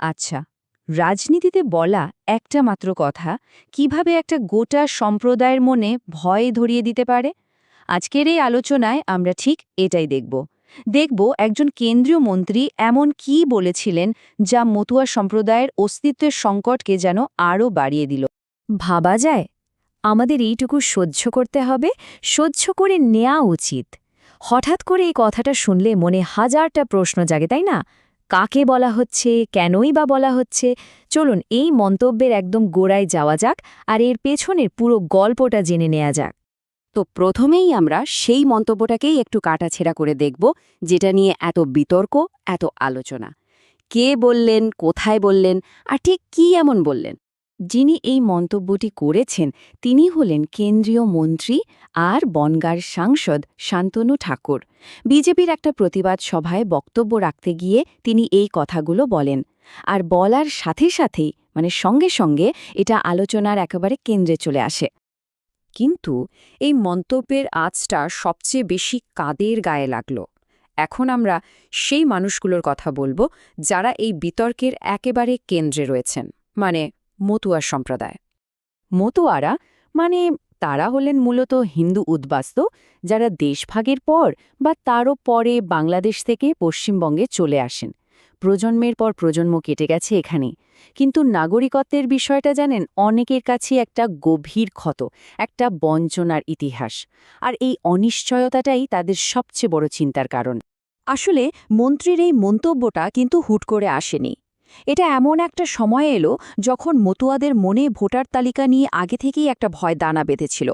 আচ্ছা রাজনীতিতে বলা একটা মাত্র কথা, কীভাবে একটা গোটা সম্প্রদায়ের মনে ভয় ধরিয়ে দিতে পারে? আজকের এই আলোচনায় আমরা ঠিক এটাই দেখব। দেখব একজন কেন্দ্রীয় মন্ত্রী এমন কি বলেছিলেন যা মতুয়া সম্প্রদায়ের অস্তিত্বের সংকটকে যেন আরও বাড়িয়ে দিল। ভাবা যায়, আমাদের এইটুকু সহ্য করতে হবে, সহ্য করে নেওয়া উচিত। হঠাৎ করে এই কথাটা শুনলে মনে হাজারটা প্রশ্ন জাগে, তাই না? কাকে বলা হচ্ছে, কেনই বা বলা হচ্ছে? চলুন এই মন্তব্যের একদম গোড়ায় যাওয়া যাক আর এর পেছনের পুরো গল্পটা জেনে নেওয়া যাক। তো প্রথমেই আমরা সেই মন্তব্যটাকেই একটু কাটাছেড়া করে দেখব, যেটা নিয়ে এত বিতর্ক, এত আলোচনা। কে বললেন, কোথায় বললেন, আর ঠিক কী এমন বললেন? যিনি এই মন্তব্যটি করেছেন, তিনি হলেন কেন্দ্রীয় মন্ত্রী আর বনগার সাংসদ শান্তনু ঠাকুর। বিজেপির একটা প্রতিবাদ সভায় বক্তব্য রাখতে গিয়ে তিনি এই কথাগুলো বলেন। আর বলার সাথে সাথেই মানে সঙ্গে সঙ্গে, এটা আলোচনার একেবারে কেন্দ্রে চলে আসে। কিন্তু এই মন্তব্যের আঁচটা সবচেয়ে বেশি কাদের গায়ে লাগল? এখন আমরা সেই মানুষগুলোর কথা বলব যারা এই বিতর্কের একেবারে কেন্দ্রে রয়েছেন। মানে মতুয়া সম্প্রদায়। মতুয়ারা মানে তারা হলেন মূলত হিন্দু উদ্বাস্ত, যারা দেশভাগের পর বা তারও পরে বাংলাদেশ থেকে পশ্চিমবঙ্গে চলে আসেন। প্রজন্মের পর প্রজন্ম কেটে গেছে এখানে। কিন্তু নাগরিকত্বের বিষয়টা জানেন, অনেকের কাছে একটা গভীর ক্ষত, একটা বঞ্চনার ইতিহাস। আর এই অনিশ্চয়তাটাই তাদের সবচেয়ে বড় চিন্তার কারণ। আসলে মন্ত্রীর এই মন্তব্যটা কিন্তু হুট করে আসেনি। এটা এমন একটা সময় এলো যখন মতুয়াদের মনে ভোটার তালিকা নিয়ে আগে থেকেই একটা ভয় দানা বেঁধেছিল।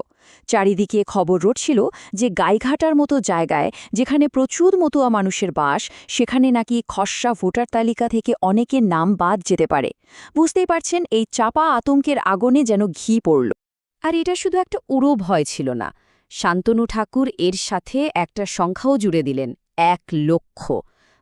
চারিদিকে খবর রটছিল যে গাইঘাটার মতো জায়গায়, যেখানে প্রচুর মতুয়া মানুষের বাস, সেখানে নাকি খসড়া ভোটার তালিকা থেকে অনেকের নাম বাদ যেতে পারে। বুঝতেই পারছেন, এই চাপা আতঙ্কের আগুনে যেন ঘি পড়ল। আর এটা শুধু একটা উড়ো ভয় ছিল না। শান্তনু ঠাকুর এর সাথে একটা সংখ্যাও জুড়ে দিলেন, এক লক্ষ।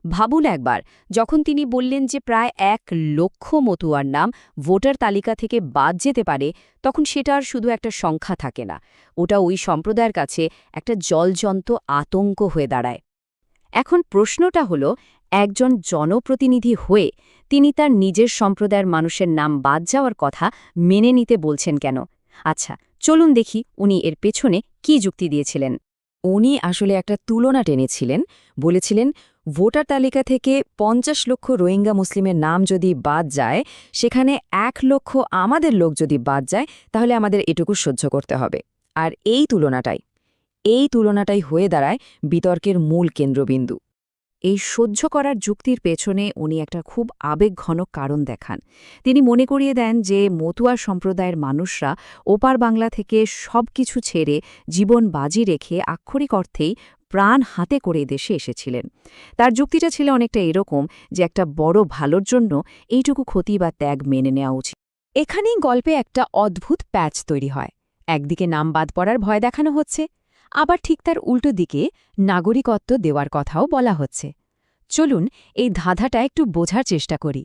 ভাবুন একবার, যখন তিনি বললেন যে প্রায় এক লক্ষ মতুয়ার নাম ভোটার তালিকা থেকে বাদ যেতে পারে, তখন সেটা আর শুধু একটা সংখ্যা থাকে না, ওটা ওই সম্প্রদায়ের কাছে একটা জলজন্ত আতঙ্ক হয়ে দাঁড়ায়। এখন প্রশ্নটা হলো, একজন জনপ্রতিনিধি হয়ে তিনি তার নিজের সম্প্রদায়ের মানুষের নাম বাদ যাওয়ার কথা মেনে নিতে বলছেন কেন? আচ্ছা চলুন দেখি উনি এর পেছনে কি যুক্তি দিয়েছিলেন। উনি আসলে একটা তুলনা টেনেছিলেন, বলেছিলেন ভোটার তালিকা থেকে পঞ্চাশ লক্ষ রোহিঙ্গা মুসলিমের নাম যদি বাদ যায়, সেখানে এক লক্ষ আমাদের লোক যদি বাদ যায়, তাহলে আমাদের এটুকু সহ্য করতে হবে। আর এই তুলনাটাই এই তুলনাটাই হয়ে দাঁড়ায় বিতর্কের মূল কেন্দ্রবিন্দু। এই সহ্য করার যুক্তির পেছনে উনি একটা খুব আবেগঘন কারণ দেখান। তিনি মনে করিয়ে দেন যে মতুয়া সম্প্রদায়ের মানুষরা ওপার বাংলা থেকে সব কিছু ছেড়ে জীবন বাজি রেখে আক্ষরিক অর্থেই প্রাণ হাতে করে দেশে এসেছিলেন। তার যুক্তিটা ছিল অনেকটা এরকম যে একটা বড় ভালোর জন্য এইটুকু ক্ষতি বা ত্যাগ মেনে নেওয়া উচিত। এখানেই গল্পে একটা অদ্ভুত প্যাচ তৈরি হয়। একদিকে নাম বাদ পড়ার ভয় দেখানো হচ্ছে, আবার ঠিক তার উল্টো দিকে নাগরিকত্ব দেওয়ার কথাও বলা হচ্ছে। চলুন এই ধাঁধাটা একটু বোঝার চেষ্টা করি।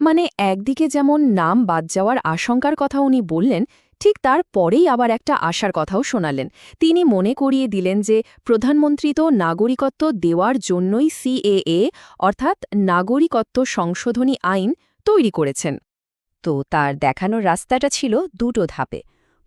মানে একদিকে যেমন নাম বাদ যাওয়ার আশঙ্কার কথা উনি বললেন ঠিক তার পরেই আবার একটা আশার কথাও শোনালেন। তিনি মনে করিয়ে দিলেন যে, প্রধানমন্ত্রী তো নাগরিকত্ব দেওয়ার জন্যই সিএএ, অর্থাৎ নাগরিকত্ব সংশোধনী আইন, তৈরি করেছেন। তো তার দেখানোর রাস্তাটা ছিল দুটো ধাপে।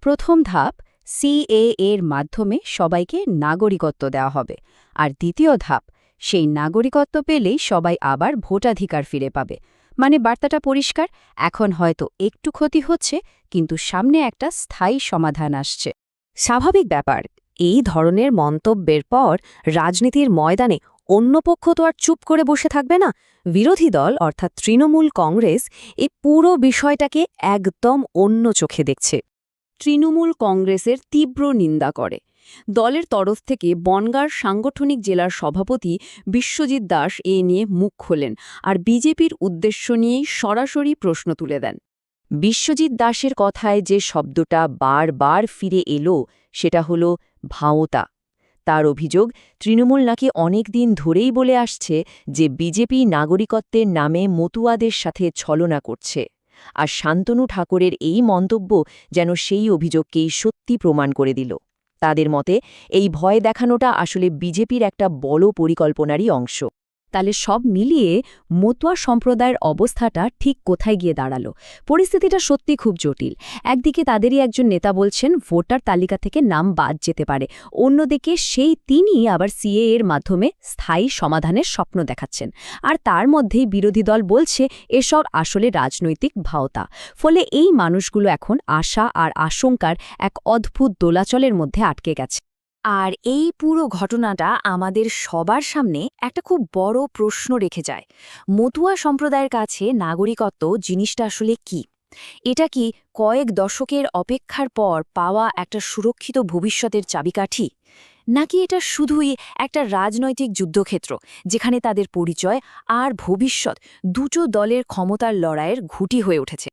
প্রথম ধাপ সিএ এর মাধ্যমে সবাইকে নাগরিকত্ব দেওয়া হবে। আর দ্বিতীয় ধাপ, সেই নাগরিকত্ব পেলেই সবাই আবার ভোটাধিকার ফিরে পাবে। মানে বার্তাটা পরিষ্কার, এখন হয়তো একটু ক্ষতি হচ্ছে, কিন্তু সামনে একটা স্থায়ী সমাধান আসছে। স্বাভাবিক ব্যাপার, এই ধরনের মন্তব্যের পর রাজনীতির ময়দানে অন্য পক্ষ তো আর চুপ করে বসে থাকবে না। বিরোধী দল, অর্থাৎ তৃণমূল কংগ্রেস এই পুরো বিষয়টাকে একদম অন্য চোখে দেখছে। তৃণমূল কংগ্রেসের তীব্র নিন্দা করে। দলের তরফ থেকে বনগাঁর সাংগঠনিক জেলার সভাপতি বিশ্বজিৎ দাস এ নিয়ে মুখ খোলেন আর বিজেপির উদ্দেশ্য নিয়েই সরাসরি প্রশ্ন তুলে দেন। বিশ্বজিৎ দাসের কথায় যে শব্দটা বারবার ফিরে এলো, সেটা হল ভাওতা। তার অভিযোগ, তৃণমূল নাকি অনেক দিন ধরেই বলে আসছে যে বিজেপি নাগরিকত্বের নামে মতুয়াদের সাথে ছলনা করছে। আর শান্তনু ঠাকুরের এই মন্তব্য যেন সেই অভিযোগকেই সত্যি প্রমাণ করে দিল। তাদের মতে এই ভয় দেখানোটা আসলে বিজেপির একটা বড় পরিকল্পনারই অংশ। তাহলে সব মিলিয়ে মতুয়া সম্প্রদায়ের অবস্থাটা ঠিক কোথায় গিয়ে দাঁড়াল? পরিস্থিতিটা সত্যি খুব জটিল। একদিকে তাদেরই একজন নেতা বলছেন, ভোটার তালিকা থেকে নাম বাদ যেতে পারে। অন্যদিকে সেই তিনি আবার সিএ এর মাধ্যমে স্থায়ী সমাধানের স্বপ্ন দেখাচ্ছেন। আর তার মধ্যেই বিরোধী দল বলছে, এসব আসলে রাজনৈতিক ভাওতা। ফলে এই মানুষগুলো এখন আশা আর আশঙ্কার এক অদ্ভুত দোলাচলের মধ্যে আটকে গেছে। আর এই পুরো ঘটনাটা আমাদের সবার সামনে একটা খুব বড় প্রশ্ন রেখে যায়। মতুয়া সম্প্রদায়ের কাছে নাগরিকত্ব জিনিসটা আসলে কি? এটা কি কয়েক দশকের অপেক্ষার পর পাওয়া একটা সুরক্ষিত ভবিষ্যতের চাবিকাঠি? নাকি এটা শুধুই একটা রাজনৈতিক যুদ্ধক্ষেত্র, যেখানে তাদের পরিচয় আর ভবিষ্যৎ দুটো দলের ক্ষমতার লড়াইয়ের ঘুটি হয়ে উঠেছে?